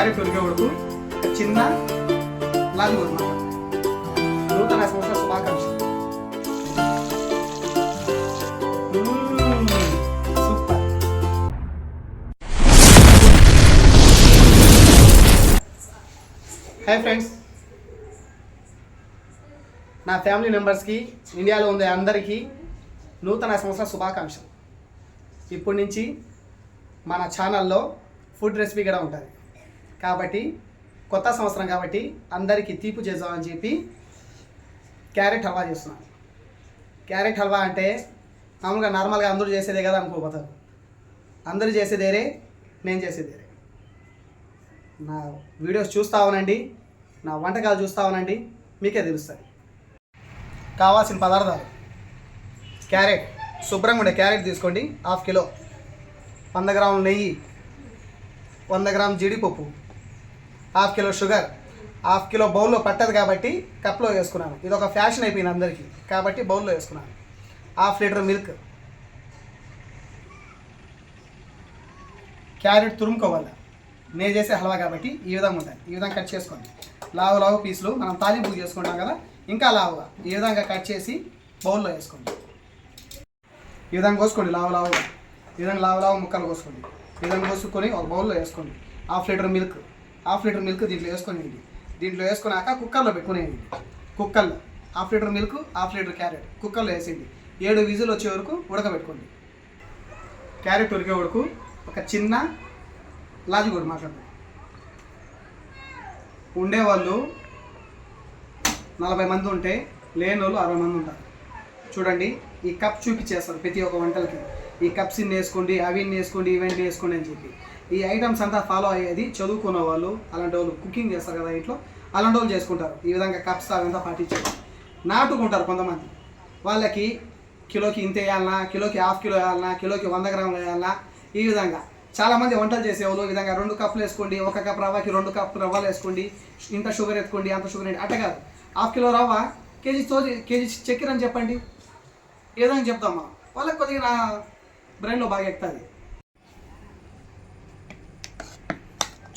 Carrot ఉరికే ఉడుకు చిన్న లాగి అనమాట నూతన సంవత్సర శుభాకాంక్షలు. సూపర్. Hi friends. నా ఫ్యామిలీ మెంబర్స్కి ఇండియాలో ఉండే అందరికీ నూతన సంవత్సర శుభాకాంక్షలు. ఇప్పటి నుంచి మన ఛానల్లో ఫుడ్ రెసిపీ కూడా ఉంటుంది. కాబట్టి కొత్త సంవత్సరం కాబట్టి అందరికీ తీపి చేద్దామని చెప్పి క్యారెట్ హల్వా చేస్తున్నాను క్యారెట్ హల్వా అంటే మామూలుగా నార్మల్గా అందరూ చేసేదే కదా అనుకోపోతారు అందరూ చేసేదేరే నేను చేసేదేరే నా వీడియోస్ చూస్తా ఉనండి నా వంటకాలు చూస్తా ఉనండి మీకే తెలుస్తుంది కావాల్సిన పదార్థాలు. క్యారెట్ శుభ్రంగా ఉండే క్యారెట్ తీసుకోండి హాఫ్ కిలో. వంద గ్రాముల నెయ్యి వంద గ్రామ్ జీడిపప్పు. Half kilo sugar half kilo బౌల్లో పట్టదు కాబట్టి కప్లో వేసుకున్నాను. ఇది ఒక ఫ్యాషన్ అయిపోయింది అందరికీ. కాబట్టి బౌల్లో వేసుకున్నాను. Half litre milk. క్యారెట్ తురుముకోవాలి. నేను చేసే హల్వా కాబట్టి ఈ విధంగా ఉంటుంది. ఈ విధంగా కట్ చేసుకోండి. లావు లావు పీసులు మనం తాలింపు చేసుకుంటాం కదా ఇంకా లావుగా. ఈ విధంగా కట్ చేసి బౌల్లో వేసుకోండి. ఈ విధంగా కోసుకోండి లావు లావుగా. ఈ విధంగా లావు లావు ముక్కలు కోసుకోండి. ఈ విధంగా కోసుకొని ఒక బౌల్లో వేసుకోండి. Half litre milk. Half litre milk దీంట్లో వేసుకునేయండి దీంట్లో వేసుకున్నాక కుక్కర్లో పెట్టుకునేయండి కుక్కర్లో half litre milk half litre carrot కుక్కర్లో వేసేయండి. ఏడు విజులు వచ్చే వరకు ఉడకబెట్టుకోండి. క్యారెట్ ఉడికే వరకు ఒక చిన్న లాజీ కూడా మాట్లాడతాం ఉండేవాళ్ళు నలభై మంది ఉంటే లేని వాళ్ళు అరవై మంది ఉంటారు. చూడండి ఈ కప్ చూపించేస్తారు ప్రతి ఒక్క వంటలకి. ఈ కప్స్ ఇన్ని వేసుకోండి అవి ఇన్ని వేసుకోండి ఇవన్నీ వేసుకోండి అని చెప్పి. ఈ ఐటమ్స్ అంతా ఫాలో అయ్యేది చదువుకున్న వాళ్ళు అలాంటి వాళ్ళు కుకింగ్ చేస్తారు కదా ఇంట్లో అలాంటి వాళ్ళు చేసుకుంటారు. ఈ విధంగా కప్స్ అవంతా పాటించారు నాటుకుంటారు కొంతమంది. వాళ్ళకి కిలోకి ఇంత వేయాలన్నా కిలోకి హాఫ్ కిలో వేయాలన్నా కిలోకి వంద గ్రాములు వేయాలన్నా ఈ విధంగా. చాలామంది వంటలు చేసేవాళ్ళు ఈ విధంగా రెండు కప్పులు వేసుకోండి ఒక కప్ రవ్వకి రెండు కప్ రవ్వలు వేసుకోండి ఇంత షుగర్ ఎత్తుకోండి అంత షుగర్ అట్ట కాదు. హాఫ్ కిలో రవ్వ కేజీ తో కేజీ చక్కెర అని చెప్పండి. ఏ విధంగా చెప్తామా వాళ్ళకి కొద్దిగా నా బ్రెయిన్లో బాగా ఎక్కుతుంది.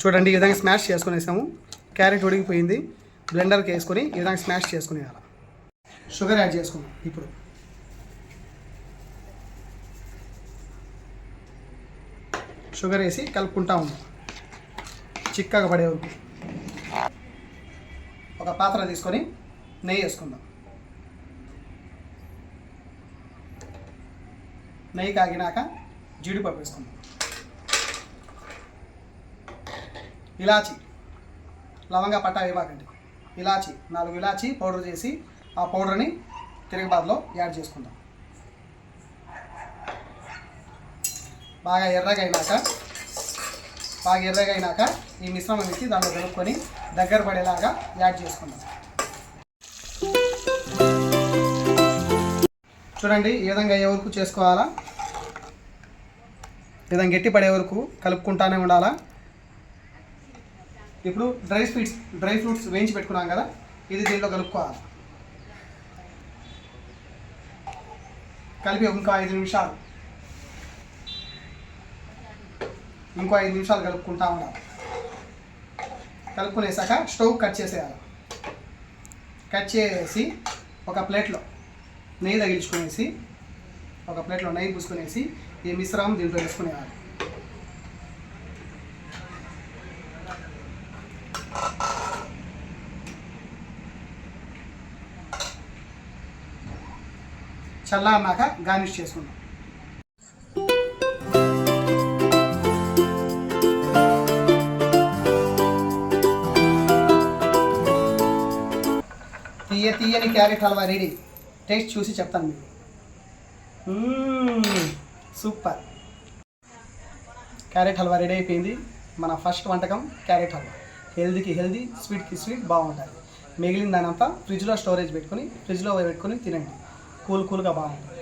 చూడండి ఈ విధంగా స్మాష్ చేసుకునేసాము. క్యారెట్ ఉడికిపోయింది. బ్లెండర్కి వేసుకొని ఈ విధంగా స్మాష్ చేసుకునేయాలి. షుగర్ యాడ్ చేసుకున్నాం ఇప్పుడు. షుగర్ వేసి కలుపుకుంటా ఉన్నాం. చిక్కగా పడే వరకు. ఒక పాత్ర తీసుకొని నెయ్యి వేసుకుందాం. నెయ్యి కాగినాక జీడిపప్పు వేసుకుందాం. ఇలాచి లవంగా పట్టా ఇవ్వకండి ఇలాచి నాలుగు ఇలాచి పౌడర్ చేసి ఆ పౌడర్ని తిరగబాదులో యాడ్ చేసుకుందాం. బాగా ఎర్రగా అయినాక బాగా ఎర్రగా అయినాక ఈ మిశ్రమం ఇచ్చి దాంట్లో కలుపుకొని దగ్గర పడేలాగా యాడ్ చేసుకుందాం. చూడండి ఈ విధంగా అయ్యే వరకు చేసుకోవాలా? విధంగా గట్టి పడే వరకు కలుపుకుంటానే ఉండాలా? ఇప్పుడు డ్రై స్వీట్స్ డ్రై ఫ్రూట్స్ వేయించి పెట్టుకున్నాం కదా ఇది దీంట్లో కలుపుకోవాలి. కలిపి ఇంకో ఐదు నిమిషాలు. ఇంకో ఐదు నిమిషాలు కలుపుకుంటా ఉండాలి. కలుపుకునేసాక స్టవ్ కట్ చేసేయాలి. కట్ చేసి ఒక ప్లేట్లో నెయ్యి తగిలించుకునేసి ఒక ప్లేట్లో నెయ్యి పూసుకునేసి ఈ మిశ్రమం దీంట్లో వేసుకునేయాలి. చల్లారినాక గార్నిష్ చేసుకుంటాం తీయ తీయని క్యారెట్ హల్వా రెడీ. టేస్ట్ చూసి చెప్తాను మీకు. సూపర్. క్యారెట్ హల్వా రెడీ అయిపోయింది. మన ఫస్ట్ వంటకం క్యారెట్ హల్వా. హెల్దీకి హెల్దీ స్వీట్కి స్వీట్ బాగుంటుంది మిగిలిన దానంతా ఫ్రిడ్జ్లో స్టోరేజ్ పెట్టుకుని ఫ్రిడ్జ్లో పెట్టుకొని తినండి. కూల్ కూల్గా బాగుంటుంది